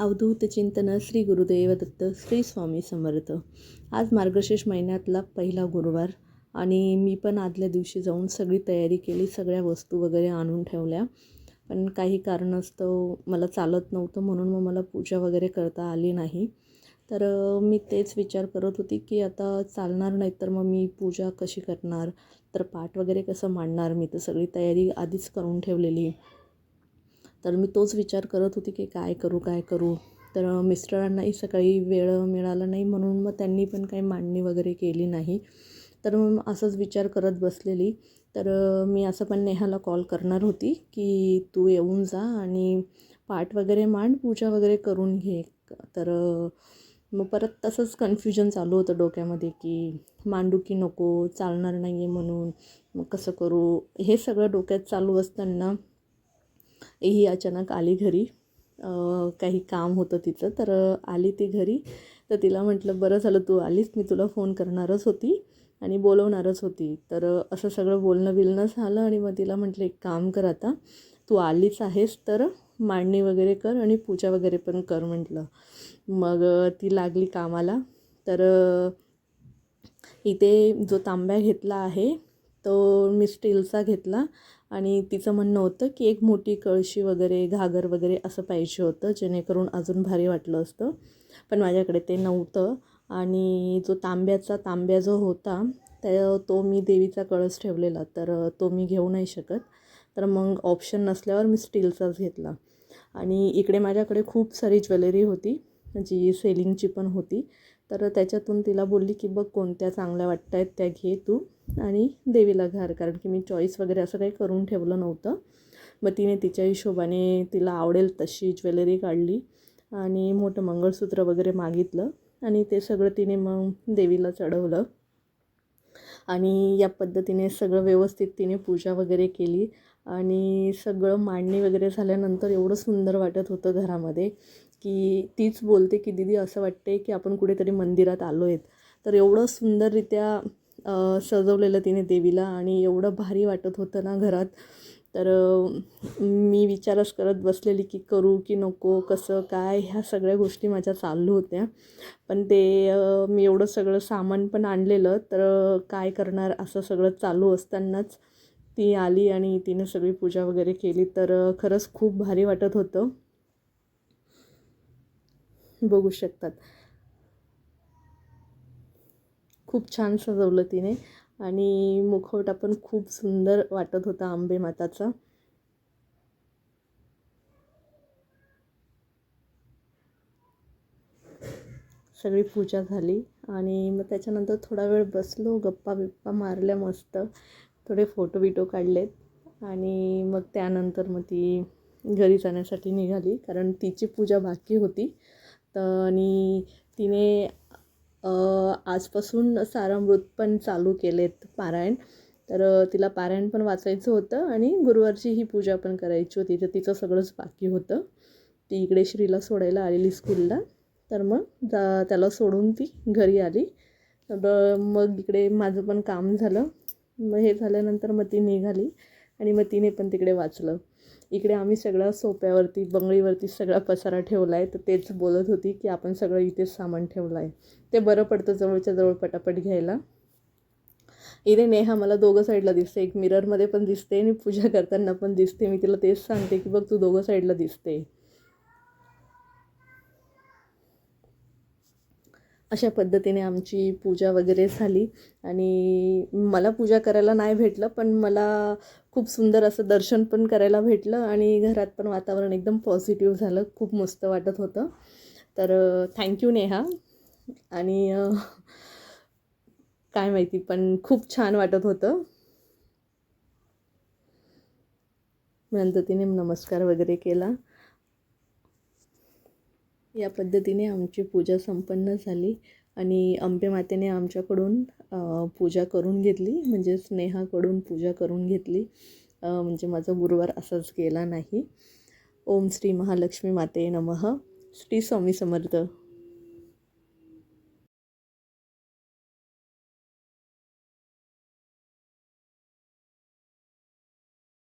अवधूत चिंतन श्री गुरुदेव दत्त श्री स्वामी समर्थ. आज मार्गशीर्ष महिन्यातला पहिला गुरुवार आणि मी पण आदल्या दिवशी जाऊन सगळी तयारी केली सगळ्या वस्तू वगैरे आणून ठेवल्या. पण काही कारणास्तव मला चालत नव्हतं म्हणून मग मला पूजा वगैरे करता आली नाही. तर मी तेच विचार करत होती की आता चालणार नाही तर मग मी पूजा कशी करणार? तर पाठ वगैरे कसं मांडणार? मी तर सगळी तयारी आधीच करून ठेवलेली. तर मी तोच विचार करत होती की काय करू काय करू. तर मिस्टरांनाही सकाळी वेळ मिळाला नाही म्हणून मग त्यांनी पण काही मांडणी वगैरे केली नाही. तर मग असंच विचार करत बसलेली. तर मी असं पण नेहाला कॉल करणार होती की तू येऊन जा आणि पाठ वगैरे मांड पूजा वगैरे करून घे. तर मग परत तसंच कन्फ्युजन चालू होतं डोक्यामध्ये की मांडू की नको चालणार नाही आहे म्हणून मग कसं करू? हे सगळं डोक्यात चालू असताना ही अचानक आली घरी. काही काम होतं तिचं तर आली ती घरी. तर तिला म्हटलं बरं झालं तू आलीस मी तुला फोन करणारच होती आणि बोलवणारच होती. तर असं सगळं बोलणं बिलणं झालं आणि मग तिला म्हटलं एक काम कर आता तू आलीच आहेस तर मांडणी वगैरे कर आणि पूजा वगैरे पण कर म्हटलं. मग ती लागली कामाला. तर इथे जो तांब्या घेतला आहे तो मी स्टीलचा घेतला आणि तिचं म्हणणं होतं की एक मोठी कळशी वगैरे घागर वगैरे असं पाहिजे होतं जेणेकरून अजून भारी वाटलं असतं. पण माझ्याकडे ते नव्हतं आणि जो तांब्याचा तांब्या जो होता त्या तो मी देवीचा कळस ठेवलेला तर तो मी घेऊ नाही शकत. तर मग ऑप्शन नसल्यावर मी स्टीलचाच घेतला. आणि इकडे माझ्याकडे खूप सारी ज्वेलरी होती जी सेलिंगची पण होती. तर त्याच्यातून तिला बोलली की बघ कोणत्या चांगल्या वाटत आहेत त्या घे तू आणि देवीला घाल कारण की मी चॉईस वगैरे असं काही करून ठेवलं नव्हतं. मग तिने तिच्या हिशोबाने तिला आवडेल तशी ज्वेलरी काढली आणि मोठं मंगळसूत्र वगैरे मागितलं आणि ते सगळं तिने मग देवीला चढवलं. आणि या पद्धतीने सगळं व्यवस्थित तिने पूजा वगैरे केली आणि सगळं मांडणी वगैरे झाल्यानंतर एवढं सुंदर वाटत होतं घरामध्ये. की तीच बोलते की दीदी असं वाटते की आपण कुठेतरी मंदिरात आलो आहेत तर एवढं सुंदररित्या सजवलेलं तिने देवीला आणि एवढं भारी वाटत होतं ना घरात. तर मी विचारच करत बसलेली की करू की नको? कसं? काय? ह्या सगळ्या गोष्टी माझ्या चालू होत्या. पण ते मी एवढं सगळं सामान पण आणलेलं तर काय करणार असं सगळं चालू असतानाच ती आली आणि तिने सगळी पूजा वगैरे केली. तर खरंच खूप भारी वाटत होतं. बघू शकतात. खूप छान सजवलं तिने आणि मुखवटा पण खूप सुंदर वाटत होता आंबे माताचा. सगळी पूजा झाली आणि मग त्याच्यानंतर थोडा वेळ बसलो गप्पा बिप्पा मारल्या मस्त. थोडे फोटो बिटो काढलेत आणि मग त्यानंतर मग ती घरी जाण्यासाठी निघाली कारण तिची पूजा बाकी होती. तर आणि तिने आजपासून सारामृत पण चालू केलेत पारायण. तर तिला पारायण पण वाचायचं होतं आणि गुरुवारची ही पूजा पण करायची होती. तर तिचं सगळंच बाकी होतं. ती इकडे श्रीला सोडायला आलेली स्कूलला. तर मग जा त्याला सोडून ती घरी आली. तर मग इकडे माझं पण काम झालं. मग हे झाल्यानंतर मग ती निघाली आणि मग तिने पण तिकडे वाचलं. इकडे आम्ही सगळं सोप्यावरती बंगळीवरती सगळा पसारा ठेवला आहे तर तेच बोलत होती की आपण सगळं इथेच सामान ठेवलं आहे ते बरं पडतं जवळच्या जवळ पटापट घ्यायला. इथे नेहा मला दोघं साईडला दिसते. एक मिररमध्ये पण दिसते आणि पूजा करताना पण दिसते. मी तिला तेच सांगते की बघ तू दोघं साईडला दिसते. अशा पद्धतीने आमची पूजा वगैरे झाली. आणि मला पूजा करायला नाही भेटलं पण मला खूप सुंदर असं दर्शन पण करायला भेटलं आणि घरात पण वातावरण एकदम पॉझिटिव्ह झालं. खूप मस्त वाटत होतं. तर थँक्यू नेहा. आणि काय माहिती पण खूप छान वाटत होतं. नंतर तिने नमस्कार वगैरे केला. या पद्धतीने आमची पूजा संपन्न झाली आणि अंबे मातेने आमच्याकडून पूजा करून घेतली. म्हणजे स्नेहाकडून पूजा करून घेतली. म्हणजे माझा गुरुवार असाच गेला नाही. ओम श्री महालक्ष्मी माते नमः. श्री स्वामी समर्थ.